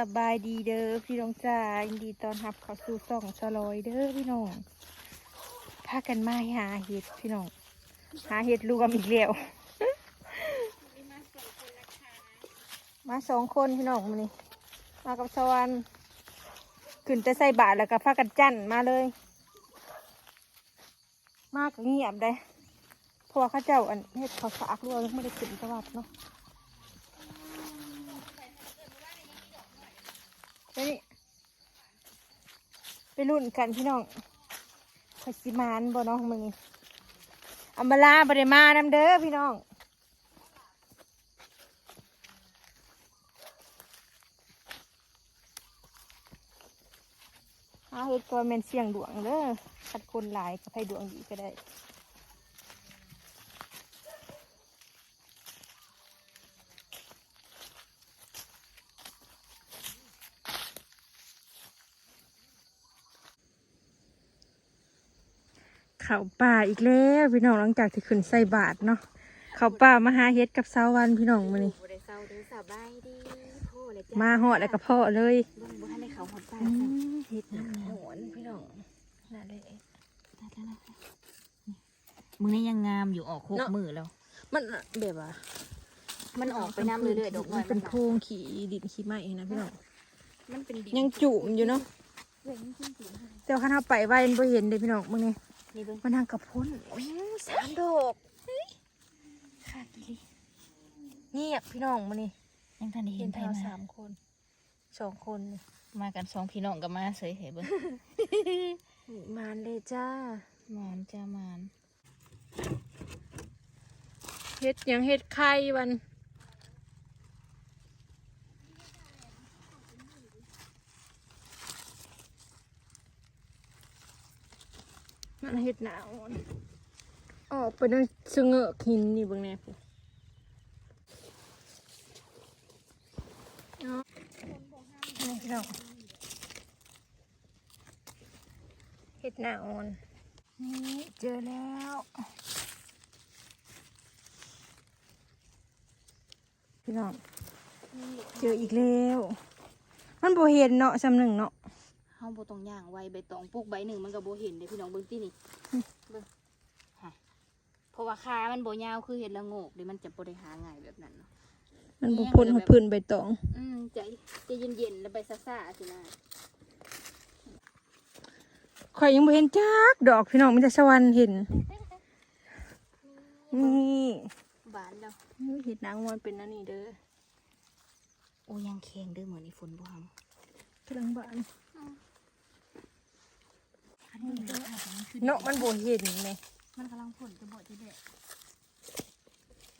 สบายดีเด้อพี่น้องจ้ายินดีตอนรับเขาสู่ส่องสลอยเด้อพี่น้องพากันมาหาเห็ดพี่น้อง หาเห็ดรวมอีกแล้วมาสองคนพี่น้องมานี่มากับสวรรค์ขึ้นแต่ใส่บาทแล้วก็พากันจั่นมาเลย มากเงียบได้พราะว่าเข้าเจ้าอันเห็ดเขาฝากด้วไม่ได้ขึ้นสวัสดเนาะ ไป นี่ไปรุ่นกันพี่น้องพสิมานบ่น้องมึงอัมบลาบริมาน้ำเด้อพี่น้องเอาเฮ็ดก็แม่นเสียงดวงเด้อคัดคนหลายก็ให้ดวงดีก็ได้ เขาป่าอีกแล้วพี่น้องหลังจากที่ขึ้นใส่บาทเนาะเขาป่ามาหาเฮ็ดกับสาววันพี่น้องมานี่บ่ได้เศร้าเด้อสบายดีพ่อเลยจ้ะมาหอดแล้วก็พ่อเลยเบิ่งบ่ทันได้เขาหอดป้าอืจ้ะมเฮ็ดหนังหวนพี่น้องน่าเลยได้แล้วนะมือนี้ยังงามอยู่ออกโคกเนาะมือแล้ว มันแบบว่ามันออกไปน้ำเรื่อยๆดอกมัไม้นเป็นโพรงขี่ดินขี่ไม้นะพี่น้องมันเป็นดินยังจุ่มอยู่เนาะ เว้ยมันขึ้นสูงแต่ว่าคันเฮาไปไว้มันบ่เห็นเลยพี่น้องมึงนี่ นี่เบิ่งมันทางกระพ้นโอ้ยสามดอกค่ะกิลิเงียบพี่น้องมึงนี่ยังทันได้เห็เห็นนไผเท่ามาสามคนสองคนนี่มากันสองพี่น้องกับมาเสยเหเบิ่งมานเลยจ้ามานจ้ามานเฮ็ดหยังเฮ็ดไข่วัน มันเฮ็ดหนาวออกไปนั่งเสงอะหินนี่บิ่งแน่พูเนาะนี่พี่น้องเฮ็ดหนาวอ่อนนี่เจอแล้วพี่น้องเจออีกแล้ว มันบ่เห็นเนาะจำหนึ่งเนาะ เฮาบ่ต้องย่างไวใบตองปลูกใบหนึ่งมันก็บ่เห็นเด้พี่น้องเบิ่งตินี่เบิ่งฮะเพราะว่าขามันบ่ยาวคือเห็ดละโงกเดี๋ยวมันจะบ่ได้หาง่ายแบบนั้นเนาะมันบ่พ้นหดพื้นใบตอง อืมใจใจเย็นๆแล้วไปซ่าๆสินะข่อยยังบ่เห็นจักดอกพี่น้องมีแต่สวรรค์เห็นนี่บานแล้วเห็ดนางมวนเป็นอันนี้เด้อโอ้ยังแข็งเด้อเหมือนนี่ฝนบ่ฮังกำลังบาน อันนี้เด้ออาจจะมันคือเนาะมันบ่เห็นแหมมันกำลังฝนจะบ่จะเด้อ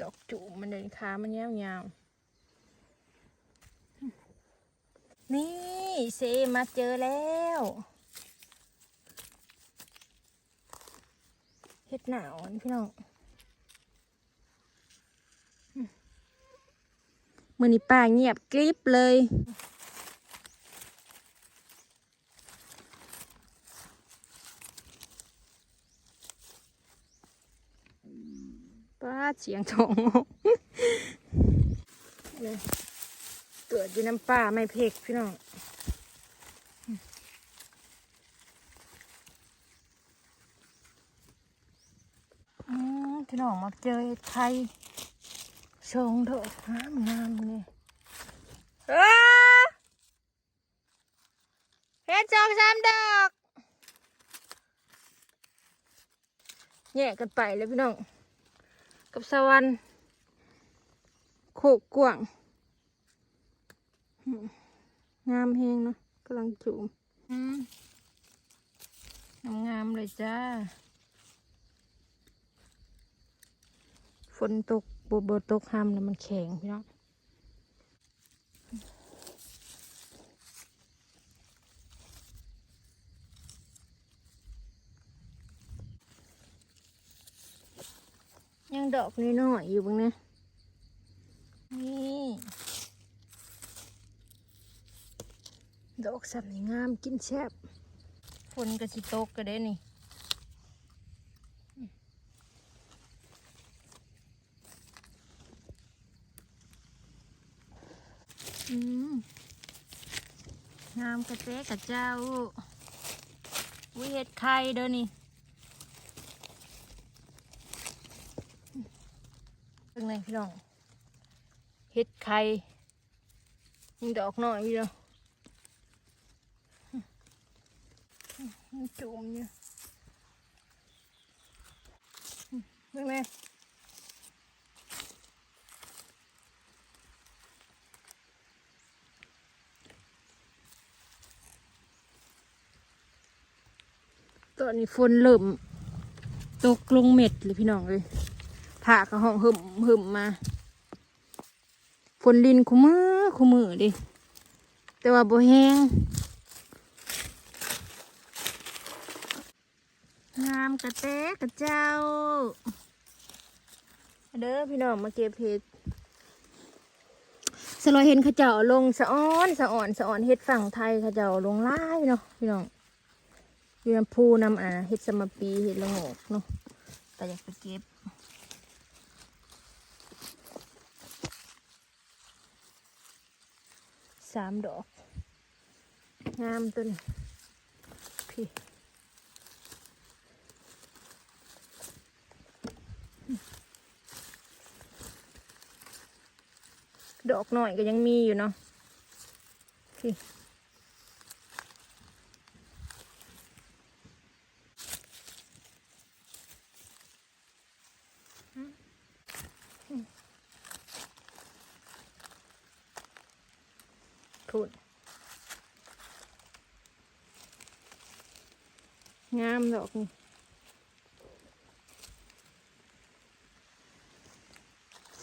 ดอกจุ่มมันเดินขามันยาวๆนี่เซมาเจอแล้วเห็ดหนาวอันพี่น้องมือนี้ป่าเงียบกริบเลย ป้าเสียงทองเลยเกิดอยู่น้ำป่าไม่เพกพี่น้องพี่น้องมาเจอไข่ชงเถอะงามงามเลยเอ้อเห็ดสองสามดอกแยกกันไปเลยพี่น้อง กับสวรรค์โคกกว่างอืมงามเฮงเนาะกำลังจูมอืมงามๆเลยจ้า ฝนตกบบบตกห้ามแล้วมันแข็งพี่น้อง ยังดอกน้อยๆอยู่บ้างนะนี่ดอกสับนี่งามกินแซ่บฝนก็สิตกก็ได้นี่งามกระเจ๊กระเจ้าวิเห็ดไข่เด้อนี่ เป็นไงพี่น้องเห็ดไข่ยังดอกหน่อยพี่น้องจุ่มอยู่เป็นไงตอนนี้ฝนเริ่มตกลงเม็ดเลยพี่น้องเลย ผ่ากระห้องหึมหึมมาฝนลินคุมือคุมือดิ แต่ว่าบ่แห้งงามกระเตะกระเจ้า เด้อพี่น้องมาเก็บเห็ดสลอยเห็นขเจ้าลงสะอ้อนสะอ่อนสะอ่อนเห็ดฝั่งไทยขเจ้าลงไล่เนาะพี่น้องอยู่น้ำพูน้ำอ่าเห็ดสมปีเห็ดละโงกเนาะแต่อยากไปเก็บ สามดอก งามตัวนี้พี่ดอกหน่อยก็ยังมีอยู่เนาะพี่พูด งาม ดอกนี่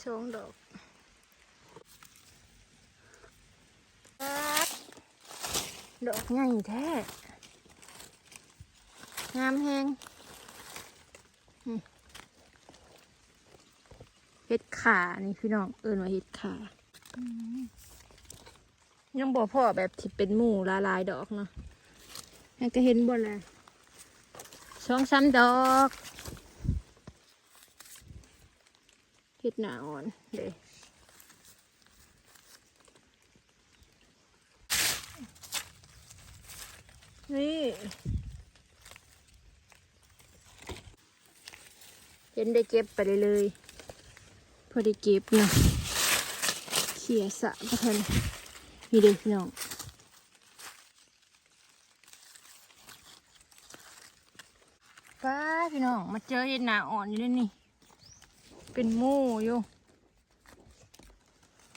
สองดอกปั๊ดดอกใหญ่แท้งามแหงอืมเห็ดขานี่พี่น้องเอินว่าเห็ดขาอืมยังบ่พอแบบที่เป็นหมู่ลาลายๆดอกเนาะยังก็เห็นบ่แหละ สองสามดอกเห็ดหนาอ่อนเด้นี่เห็นได้เก็บไปเลยเลยพอได้เก็บเนาะเขี่ยสะก็ทันนี่เด็กน้อง ป้าพี่น้อง มาเจอเห็ดหนาอ่อนอยู่นี่นี่เป็นหมูอยู่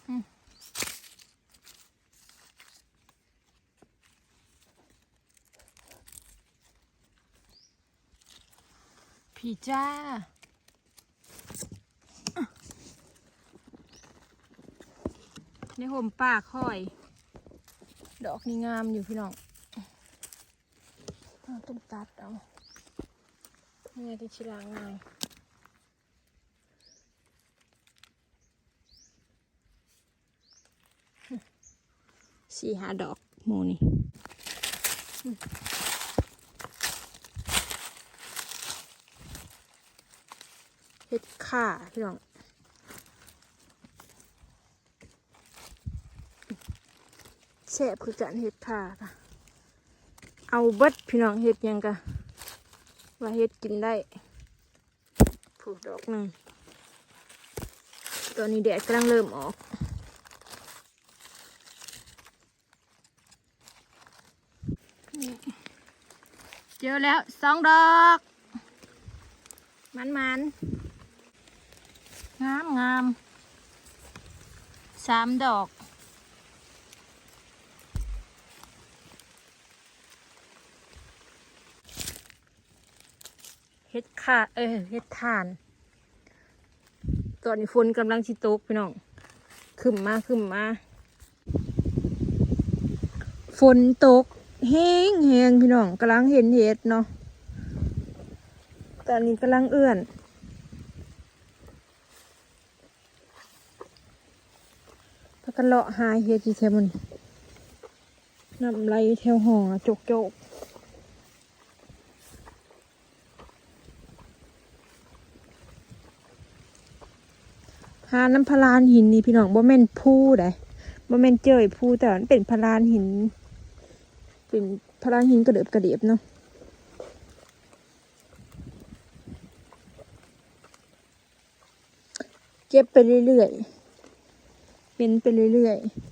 อืมพี่จ้าในห่มป่าคอย ดอกนี่งามอยู่พี่น้องต้องตัดเอา นี่ไงที่ชิลางไงสี่ห้าดอกหมูนี่เห็ดข่าพี่น้องแซ่บคือกันเห็ดข่าค่ะ เอาเบิดพี่น้องเห็ดหยังกะ ว่าเฮ็ดกินได้ผูกดอกหนึ่งตอนนี้แดดกำลังเริ่มออกเจอแล้วสองดอก มันมันงามงามสามดอก เฮ็ดข่าเออเฮ็ดทาน ตอนนี้ฝนกำลังชิตกพี่น้องขึ้นมาขึ้นมาฝนตกแห้งแห้งพี่น้องกำลังเห็นเห็ดเนาะตอนนี้กำลังเอื้อนพากันเลาะหาเห็ดที่แถวมันนำไหลแถวห้องอะจกจกาน้ำพลานหินนี่พี่น้องบ่แม่นผู้ใดบ่แม่นเจยผู้แต่มันเป็นพลานหิน เป็นพลังหินกระเดิบกระเดียบเนาะเก็บไปเรื่อยๆ เป็นไปเรื่อยๆ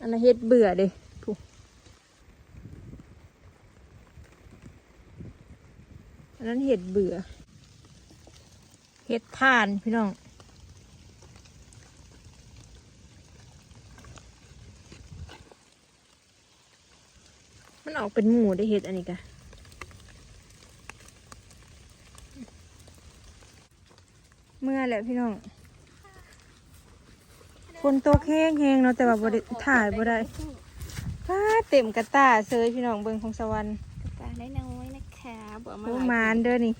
อันนั้นเฮ็ดเบื่อเด้ผู้ อันนั้นเห็ดเบื่อ เห็ดทานพี่น้อง มันออกเป็นหมูได้เห็ดอันนี้กะเมื่อแหละพี่น้องคนโตกแห้งแห้งๆเนาะแต่ว่าบ่ได้ถ่ายบ่ได้ฟ้าเต็มกระตาเซยพี่น้องเบิ่งของสวรรค์ มาโอ้หลายมานเด้อนี่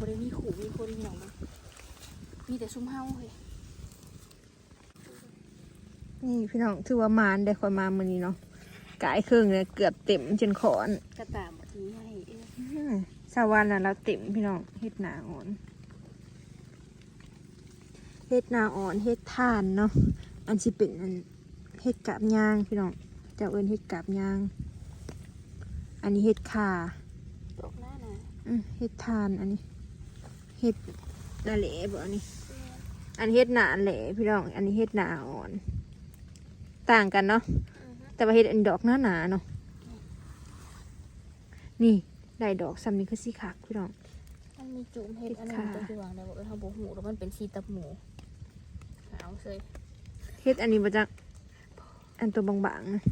บริมีขู่มีคนพี่น้องมั้งมีแต่ซุ่มเฮาเฮ้ยนี่พี่น้องถือว่ามานได้คอยมามื้อนี้เนาะกายเครื่องเนี่ยเกือบเต็มจนขอนกระตาหมดนี้ให้เอ้ยอืมสวรรค์น่ะเราเต็มพี่น้องเฮ็ดหนาอ่อนเฮ็ดหนาอ่อนเฮ็ดทานเนาะอันสิเป็นอันเฮ็ดกาบยางพี่น้องเจ้าเอิ้นเฮ็ดกาบยาง อันนี้เฮ็ดขา ตกหน้านะ อืม เฮ็ดทานอันนี้เฮ็ดนาเหลบ่อันนี้ อันเฮ็ดหนาแหลพี่น้อง อันนี้เฮ็ดหนาอ่อน ต่างกันเนาะแต่ว่าเฮ็ดอันดอกหนาหนาๆเนาะนี่ได้ดอกซ้ำนี้คือสีขากพี่น้องมันมีจุ่มเห็ดอันนั้นก็คือวางได้บอกเออเฮาบ่หูแล้วมันเป็นชีตับหมูเอาเซยเฮ็ดอันนี้มาจากอันตัวบางๆนะ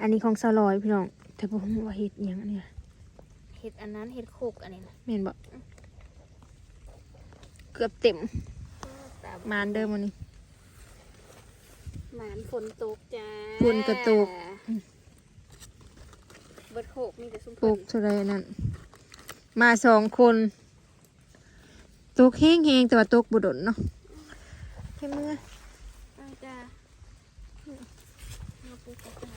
อันนี้ของซาลอยพี่น้องแต่ผมว่าเฮ็ดอิหยังอันเนี่ย เห็ดอันนั้นเห็ดโคกอันนี้นะแม่นบ่เกือบเต็มมานเดิมวันนี้ หมานฝนตกจ้าฝนกระตกเบิดโคกมีแต่ซุ่มปลูกเท่าไรนั่นมาสองคนตกแห้งๆแต่ว่าตกบุดนเนาะแค่เมื่อเอาจ้ามาปลูกกระตา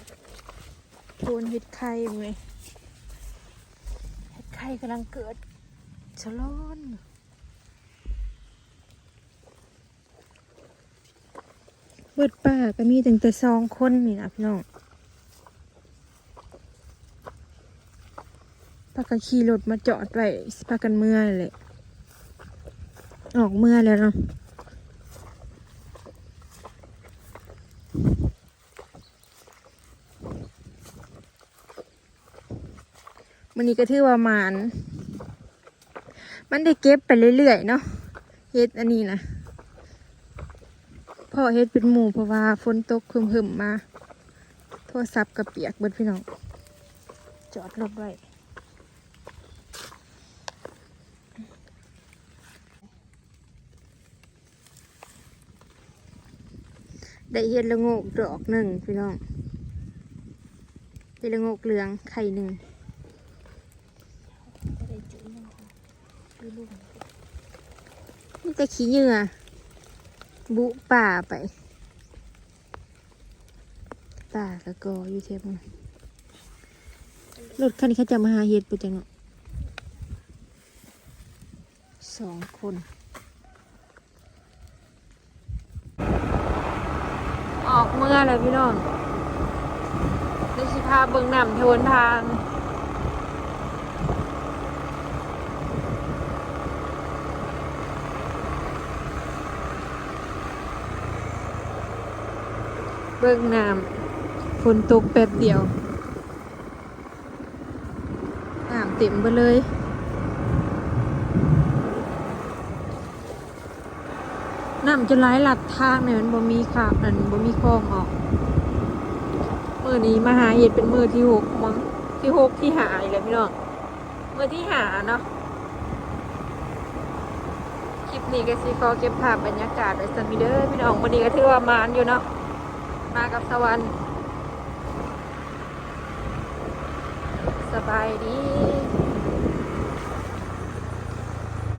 โคนเฮ็ดไข่เว้ยเฮ็ด ไข่กำลังเกิดฉลอนเบิดป่าก็มีตั้งแต่สองคนนี่นะพี่น้องพากันขี่รถมาจอดไว้สิพากันเมื่อเลยออกเมื่อแล้วเนาะ มันนี้ก็ถือว่ามานมันได้เก็บไปเรื่อยๆเนาะเฮ็ดอันนี้นะพ่อเฮ็ดเป็นหมู่เพราะว่าฝนตกหึมๆมา โทรศัพท์กับเปียกเบิดพี่น้องจอดรถไว้ได้เห็ดละโงกดอกหนึ่งพี่น้องเห็ดละโงกเหลืองไข่หนึ่ง ก็ได้จุ่มนึงค่ะดูลูก นี่แต่ขี้เหงื่อ บุป่าไป ป่ากะกออยู่เทียบมันรถคันนี้เขาจะมาหาเห็ดไปจังเนาะสองคนออกเมื่อแล้วพี่น้องได้สิพาเบิ่งน้ำทวนทาง เบิ่งน้ำฝนตกแป๊บเดียวน้ำเต็มไปเลยน้ำจะไหลหลัดทางเนี่ยมันบ่มีขาบนั่นบ่มีคลองออกมือนี้มาหาเห็ดเป็นมือที่หกมั้งที่หกที่หาอีกแล้วพี่น้องมือที่หาเนาะคลิปนี้ก็สิขอเก็บภาพบรรยากาศไว้สักนิดเด้อพี่น้องวันนี้ก็ถือว่ามานอยู่เนาะ มากับสวรรค์สบายดี